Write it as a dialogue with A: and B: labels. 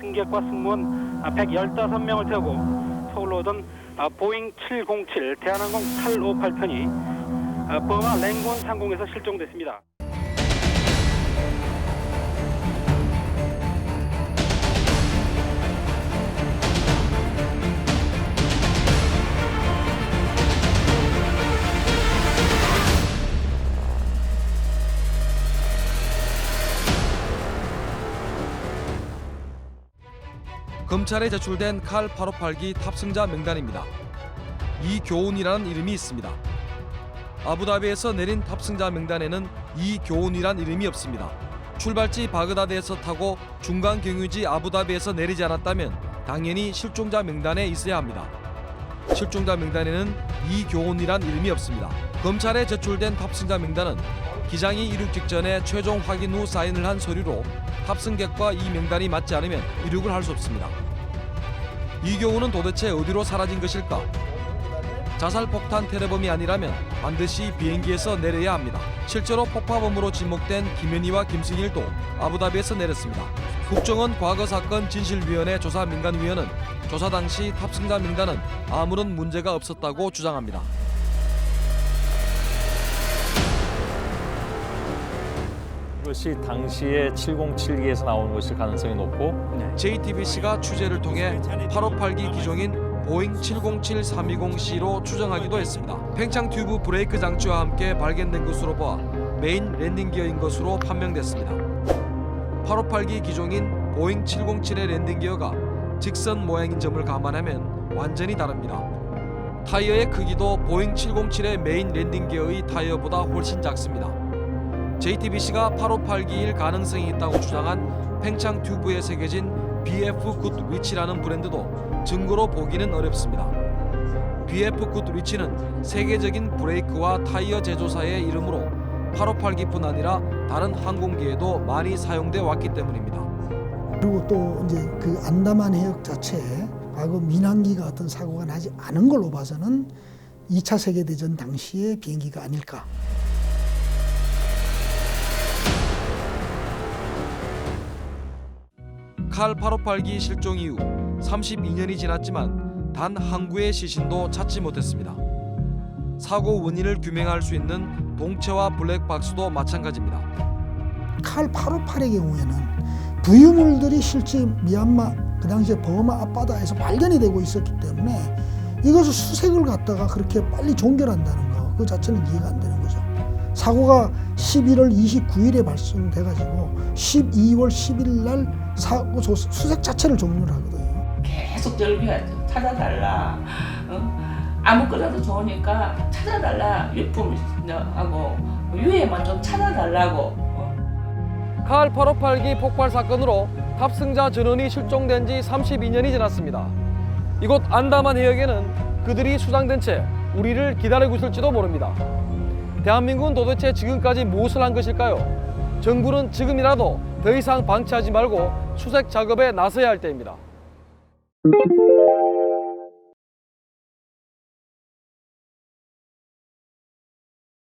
A: 승객과 승무원 115명을 태우고 서울로 오던 아, 보잉 707 대한항공 858편이 아, 버마 랭곤 상공에서 실종됐습니다.
B: 검찰에 제출된 칼 858기 탑승자 명단입니다. 이교훈이라는 이름이 있습니다. 아부다비에서 내린 탑승자 명단에는 이교훈이란 이름이 없습니다. 출발지 바그다드에서 타고 중간 경유지 아부다비에서 내리지 않았다면 당연히 실종자 명단에 있어야 합니다. 실종자 명단에는 이교훈이란 이름이 없습니다. 검찰에 제출된 탑승자 명단은 기장이 이륙 직전에 최종 확인 후 사인을 한 서류로 탑승객과 이 명단이 맞지 않으면 이륙을 할 수 없습니다. 이경우는 도대체 어디로 사라진 것일까? 자살 폭탄 테러범이 아니라면 반드시 비행기에서 내려야 합니다. 실제로 폭파범으로 지목된 김현희와 김승일도 아부다비에서 내렸습니다. 국정원 과거 사건 진실위원회 조사 민간위원은 조사 당시 탑승자 명단은 아무런 문제가 없었다고 주장합니다.
C: 것이 당시에 707기에서 나온 것일 가능성이 높고
B: JTBC가 취재를 통해 858기 기종인 보잉 707-320C로 추정하기도 했습니다. 팽창 튜브 브레이크 장치와 함께 발견된 것으로 봐 메인 랜딩 기어인 것으로 판명됐습니다. 858기 기종인 보잉 707의 랜딩 기어가 직선 모양인 점을 감안하면 완전히 다릅니다. 타이어의 크기도 보잉 707의 메인 랜딩 기어의 타이어보다 훨씬 작습니다. JTBC가 858기일 가능성이 있다고 주장한 팽창 튜브에 새겨진 BF 굿 리치라는 브랜드도 증거로 보기는 어렵습니다. BF 굿 리치는 세계적인 브레이크와 타이어 제조사의 이름으로 858기뿐 아니라 다른 항공기에도 많이 사용돼 왔기 때문입니다.
D: 그리고 또 이제 그 안다만 해역 자체에 과거 민항기가 어떤 사고가 나지 않은 걸로 봐서는 2차 세계대전 당시의 비행기가 아닐까.
B: 칼 858기 실종 이후 32년이 지났지만 단 항구의 시신도 찾지 못했습니다. 사고 원인을 규명할 수 있는 동체와 블랙박스도 마찬가지입니다.
D: 칼 858의 경우에는 부유물들이 실제 미얀마 그 당시에 버마 앞바다에서 발견이 되고 있었기 때문에 이것을 수색을 갖다가 그렇게 빨리 종결한다는 거 그 자체는 이해가 안 되는 거죠. 사고가 11월 29일에 발생돼 가지고 12월 10일 날 사고 조- 수색 자체를 종료를 하거든요.
E: 계속 절규하죠. 찾아달라. 어? 아무거나도 좋으니까 찾아달라. 유품 하고 유해만 좀 찾아달라고. 어?
B: 칼 858기 폭발 사건으로 탑승자 전원이 실종된 지 32년이 지났습니다. 이곳 안다만 해역에는 그들이 수장된 채 우리를 기다리고 있을지도 모릅니다. 대한민국은 도대체 지금까지 무엇을 한 것일까요? 정부는 지금이라도 더 이상 방치하지 말고 수색 작업에 나서야 할 때입니다.